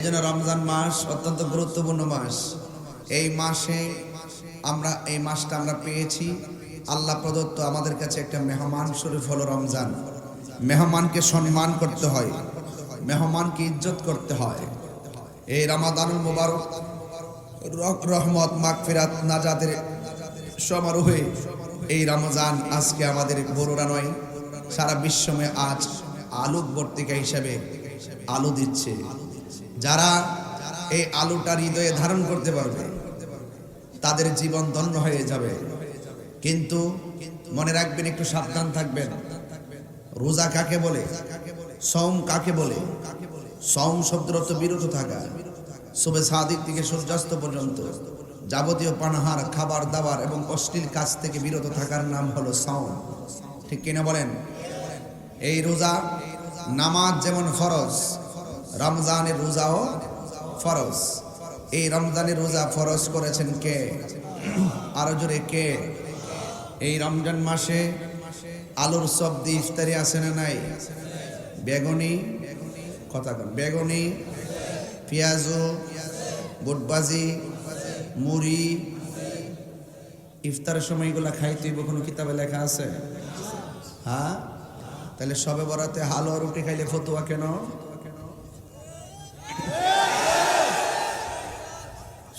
এই জন্য রমজান মাস অত্যন্ত গুরুত্বপূর্ণ মাস। এই মাসে আমরা, এই মাসটা আমরা পেয়েছি। আল্লাহ প্রদত্ত আমাদের কাছে একটা মেহমান শরীফ হলো রমজান। মেহমানকে সম্মান করতে হয়, মেহমানকে ইজ্জত করতে হয়। এই রামাদানুল মুবারক রহমত, মাগফিরাত নাজাদের সমারোহে এই রমজান আজকে আমাদের বড়রা নয়, সারা বিশ্বমে আজ আলোক বর্তিকা হিসাবে আলো দিচ্ছে। যারা এই আলোটা হৃদয়ে ধারণ করতে পারবে, তাদের জীবন ধন্য হয়ে যাবে। কিন্তু মনে রাখবেন, একটু সাবধান থাকবেন। রোজা কাকে বলে? সৌম কাকে বলে? সৌম শব্দের অর্থ বিরত থাকা। শুভে সাদিক থেকে সূর্যাস্ত পর্যন্ত যাবতীয় পানাহার, খাবার দাবার এবং অশ্লীল কাজ থেকে বিরত থাকার নাম হলো সৌম ঠিক কিনা বলেন? এই রোজা নামাজ যেমন ফরজ রমজানের রোজাও ফরজ। এই রমজানের রোজা ফরজ করেছেন কে? আরও জোরে কে? এই রমজান মাসে আলুর সবজি ইফতারি আছে না নাই? বেগুনি, কথা কন, বেগুনি, পেঁয়াজু, বুটবাজি, মুড়ি, ইফতারের সময় এগুলা খাইতে কোনো কিতাবে লেখা আছে? হ্যাঁ? তাহলে সবে বরাতে হালুয়া রুটি খাইলে ফতুয়া কেন?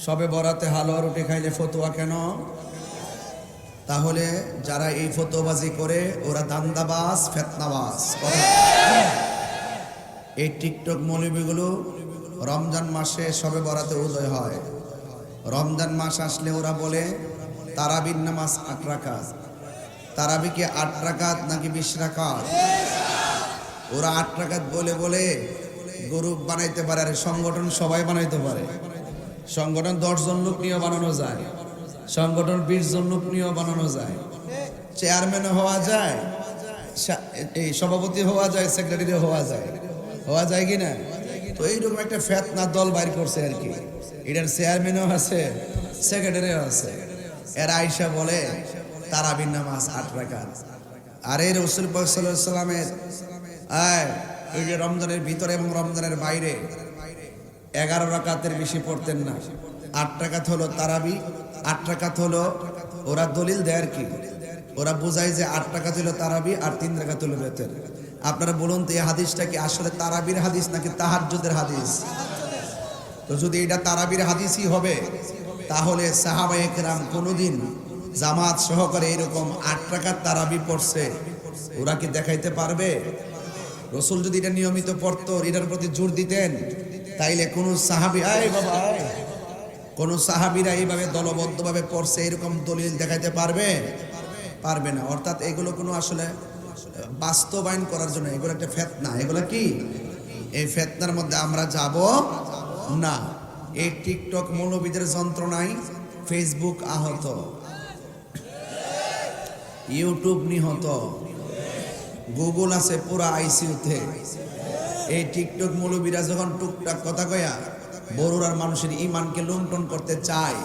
সবে বরাতে হালুয়া রুটি খাইলে ফতুয়া কেন? তাহলে যারা এই ফতোবাজি করে, ওরা দান্দাবাজ, ফেতনাবাজ। কথা এই টিকটক মৌলবীগুলো রমজান মাসে সবে বরাতে উদয় হয়। রমজান মাস আসলে ওরা বলে তারাবির নামাজ আট রাকাত। তারাবি কি আট রাকাত নাকি বিশ রাকাত? ওরা আট রাকাত বলে বলে গ্রুপ বানাইতে পারে, আর সংগঠন সবাই বানাইতে পারে। সংগঠন দশজন লোক নিয়ে বানানো যায়। সংগঠন বিশ জন লোক নিয়েও বানানো যায়। চেয়ারম্যান হওয়া যায় এই সভাপতি হওয়া যায়, সেক্রেটারি হওয়া যায়। হওয়া যায় কি না? তো এইরকম একটা ফেতনা দল বাইর করছে আর কি। এটার চেয়ারম্যানও আছে, সেক্রেটারিও আছে। এরা আইসা বলে, তারাবির নামাজ আট রাকাত। আর এই রসুল সাল্লামের এই যে রমজানের ভিতরে এবং রমজানের বাইরে এগারো রাকাতের বেশি পড়তেন না। আট টাকাত হলো তারাবি, আট টাকাত হলো ওরা দলিল দেয় আর কি। ওরা বোঝায় যে আট টাকা ছিল তারাবি আর তিন টাকা তুলে বেতের। আপনারা বলুন তো, এই হাদিসটা কি আসলে তারাবির হাদিস নাকি তাহাজ্জুদের হাদিস? তো যদি এটা তারাবির হাদিসই হবে, তাহলে সাহাবা একরাম কোনোদিন জামাত সহকারে এরকম আট টাকার তারাবি পড়ছে, ওরা কি দেখাইতে পারবে? রসুল যদি এটা নিয়মিত পড়তো, এটার প্রতি জোর দিতেন? তাইলে কোন সাহাবি, আয় বাবা। কোন সাহাবিরা এইভাবে দলবদ্ধভাবে পড়ছে, এরকম দলিল দেখাইতে পারবে? পারবে না। অর্থাৎ এগুলো কোনো আসলে বাস্তবায়ন করার জন্য, এগুলো একটা ফেতনা। এগুলো কি? এই ফেতনার মধ্যে আমরা যাব না। এই টিকটক মৌলবীদের যন্ত্রণায় ফেসবুক আহত। ইউটিউব নিহত। গুগল আছে পুরা আইসিউতে। এই টিকটক মৌলবীরা যখন টুকটাক কথা কয়া বড়ুরার মানুষের ইমানকে লুণ্ঠন করতে চায়,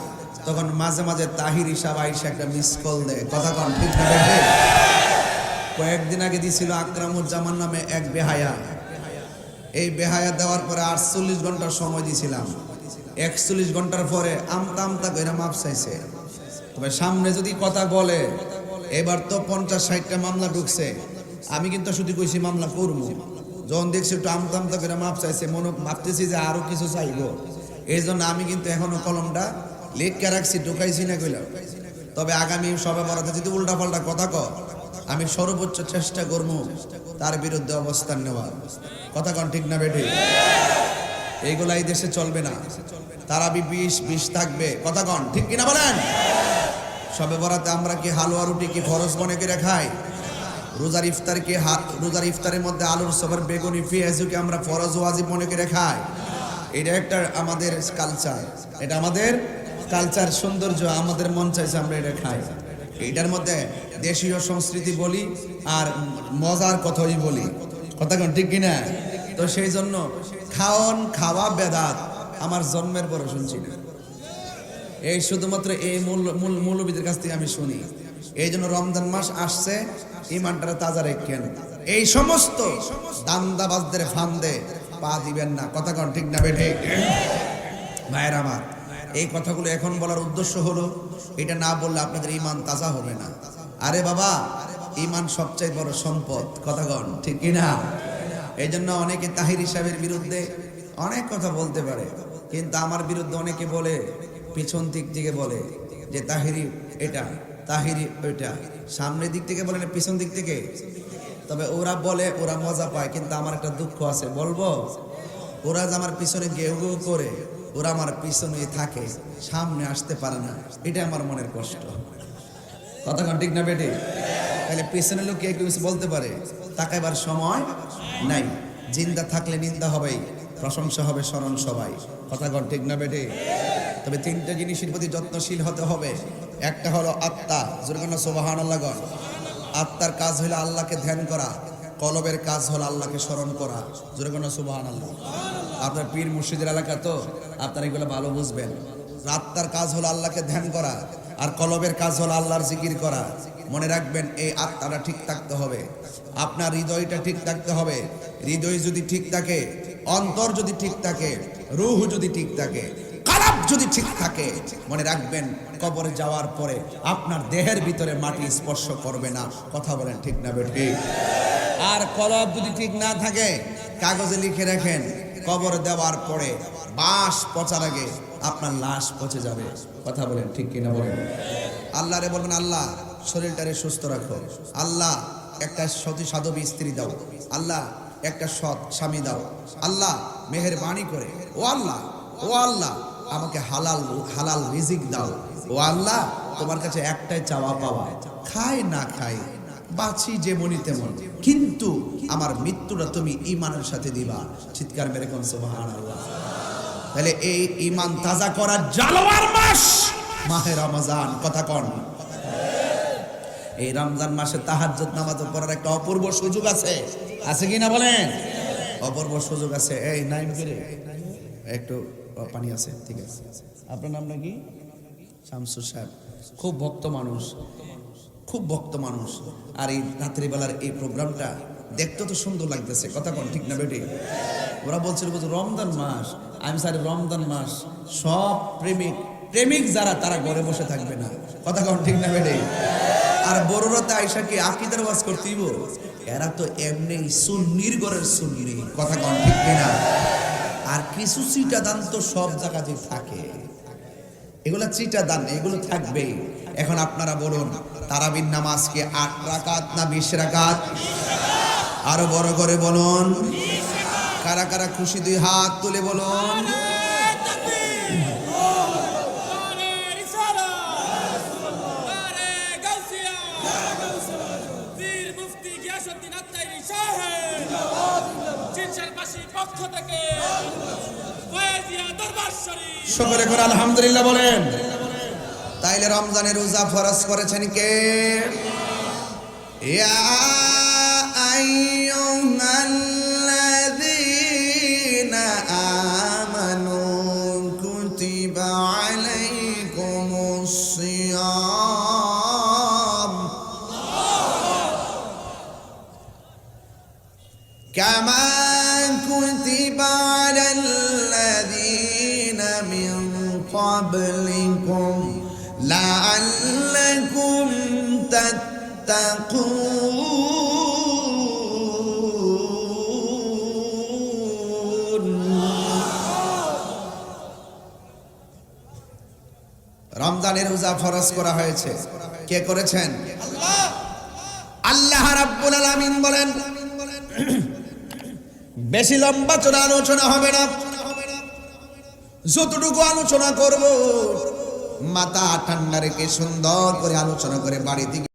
তখন মাঝে মাঝে তাহির হিসাব আইসা একটা মিস কল দেয়। কথা কন, ঠিক কয়েকদিন আগে দিছিল আকরামুজ্জামান নামে এক বেহায়া। এই বেহায়া দেওয়ার পরে আটচল্লিশ ঘণ্টার সময় দিছিলাম। একচল্লিশ ঘণ্টার পরে আমতা আমতা করে মাপ চাইছে। তবে সামনে যদি কথা বলে, এবার তো পঞ্চাশ ষাটটা মামলা ঢুকছে। আমি কিন্তু শুধু কইছি মামলা করব। যখন দেখছি একটু আমতা আমতা করে মাপ চাইছে, মনে ভাবতেছি যে আরও কিছু চাইব। এই জন্য আমি কিন্তু এখনও কলমটা লেখকে রাখছি, ঢুকাইছি না কইলাম তবে আগামী সবে বরাতে যদি উল্টা পাল্টা কথা ক আমি সর্বোচ্চ চেষ্টা করব তার বিরুদ্ধে অবস্থান নেওয়ার। কথা কন ঠিক না বেঠে? এইগুলা এই দেশে চলবে না। তারা বিষ বিষ থাকবে। কথা কন ঠিক কিনা বলেন? সবে বরাতে আমরা কি হালুয়া রুটি কি ফরজ মনে করে খাই? রোজার ইফতার কি হা- রোজার ইফতারের মধ্যে আলুর সবার, বেগুনি, পেঁয়াজুকে আমরা ফরজ ওয়াজিব মনে করে খাই। এটা একটা আমাদের কালচার এটা আমাদের কালচার সৌন্দর্য, আমাদের মন চাইছে আমরা এটা খাই। এটার মধ্যে দেশীয় সংস্কৃতি বলি আর মজার কথাই বলি। কথা কোন ঠিক কিনা? তো সেই জন্য খাওন খাওয়া বেদাত আমার জন্মের পরে শুনছি না। এই শুধুমাত্র এই মূল মূল, মৌলবীদের কাছ থেকে আমি শুনি। এই জন্য রমজান মাস আসছে ইমানটারে তাজা রেখেন। এই সমস্ত দান্দাবাজদের ফান্দে পা দিবেন না। কথা কন, ঠিক না বেঠে? ভাইয়ের আমার, এই কথাগুলো এখন বলার উদ্দেশ্য হলো, এটা না বললে আপনাদের ইমান তাজা হবে না। আরে বাবা ইমান সবচেয়ে বড় সম্পদ। কথা কন, ঠিক কি না এই জন্য অনেকে তাহির সাহেবের বিরুদ্ধে অনেক কথা বলতে পারে, কিন্তু আমার বিরুদ্ধে অনেকে বলে, পিছন দিক থেকে বলে যে তাহিরি এটা। তাহিরি ওইটা। সামনের দিক থেকে বলে না, পিছন দিক থেকে? তবে ওরা বলে, ওরা মজা পায়, কিন্তু আমার একটা দুঃখ আছে। বলব, ওরা যে আমার পিছনে গেউ গেউ করে, ওরা আমার পিছনে থাকে, সামনে আসতে পারে না। এটা আমার মনের কষ্ট। কন ঠিক না বেটে? তাহলে পিছনে লোক কে কিছু বলতে পারে? তাকাইবার সময় নাই। জিন্দা থাকলে নিন্দা হবেই, প্রশংসা হবে স্মরণ সবাই। কথা ঠিক না বেটে? তবে তিনটা জিনিসের প্রতি যত্নশীল হতে হবে। একটা হলো আত্মা যেরকম সোবাহান আল্লাহ গণ। আত্মার কাজ হলো আল্লাহকে ধ্যান করা, কলবের কাজ হলো আল্লাহকে স্মরণ করা যেরকম সুবাহান আল্লাহ আপনার পীর মুর্শিদের এলাকা তো, আপনারা এগুলো ভালো বুঝবেন। আত্মার কাজ হলো আল্লাহকে ধ্যান করা, আর কলবের কাজ হলো আল্লাহর জিকির করা। মনে রাখবেন, এই আত্মাটা ঠিক থাকতে হবে। আপনার হৃদয়টা ঠিক থাকতে হবে। হৃদয় যদি ঠিক থাকে, অন্তর যদি ঠিক থাকে, রুহ যদি ঠিক থাকে যদি ঠিক থাকে, মনে রাখবেন, কবরে যাওয়ার পরে আপনার দেহের ভিতরে মাটি স্পর্শ করবে না। কথা বলেন ঠিক না বেঠি? আর কলব যদি ঠিক না থাকে, কাগজে লিখে রাখেন, কবর দেওয়ার পরে বাঁশ পচার আগে আপনার লাশ পচে যাবে। কথা বলেন ঠিক কিনা বলেন? আল্লাহ রে বলবেন, আল্লাহ, শরীরটারে সুস্থ রাখো। আল্লাহ, একটা সতী সাধবী স্ত্রী দাও। আল্লাহ, একটা সৎ স্বামী দাও। আল্লাহ, মেহেরবানি করে। ও আল্লাহ ও আল্লাহ আমাকে হালাল হালাল রিজিক দাও। ও আল্লাহ, তোমার কাছে একটাই চাওয়া পাওয়া। খায় না খায়, বাঁচি যেমনই তেমন। কিন্তু আমার মৃত্যুটা তুমি ইমানের সাথে দিবা। চিৎকার মেরে কোন আল্লাহ তাহলে এই ইমান তাজা করার জালোয়ার মাস মাহে রমজান, কথা কন। এই রমজান মাসে তাহাজ্জুদ নামাজ পড়ার একটা অপূর্ব সুযোগ আছে। আছে কি না বলেন? অপূর্ব সুযোগ আছে। এই, নাইম করে একটু পানি আছে, ঠিক আছে। আপনার নামটা কি শামসুর সাহেব। খুব ভক্ত মানুষ, খুব ভক্ত মানুষ। আর এই রাত্রিবেলার এই প্রোগ্রামটা দেখতে তো সুন্দর লাগতেছে, কথা কোন ঠিক না বেটি? ওরা বলছিল বলছে রমজান মাস। আমি স্যার, রমজান মাস। সব প্রেমিক প্রেমিক যারা, তারা ঘরে বসে থাকবে না। কথা কোন ঠিক না বেটি? আর বড়রা তো আইসা কি আকিদার ওয়াজ করতেইব? এরা তো এমনি সুন্নির ঘরের সুন্নি, কথা কোন ঠিক কিনা? আর কিছু চিটা দান তো সব জায়গাতে থাকে। এগুলো চিটা দান এগুলো থাকবে। এখন আপনারা বলুন, তারাবির নামাজ কি আট রাকাত না বিশ রাকাত? আরও বড় করে বলুন। কারা কারা খুশি দুই হাত তুলে বলুন। পক্ষ করে আলহামদুলিল্লাহ বলেন। তাইলে রমজানের রোজা ফরজ করেছেন কে? আইয়ুহাল্লাযীনা قبلكم لعلكم تتقون রমজানের রোজা ফরজ করা হয়েছে কে করেছেন আল্লাহ রাব্বুল আলামিন বলেন বেশি লম্বা চোরা আলোচনা হবে না যতটুকু আলোচনা করব মাথা ঠান্ডা রেখে সুন্দর করে আলোচনা করে বাড়িতে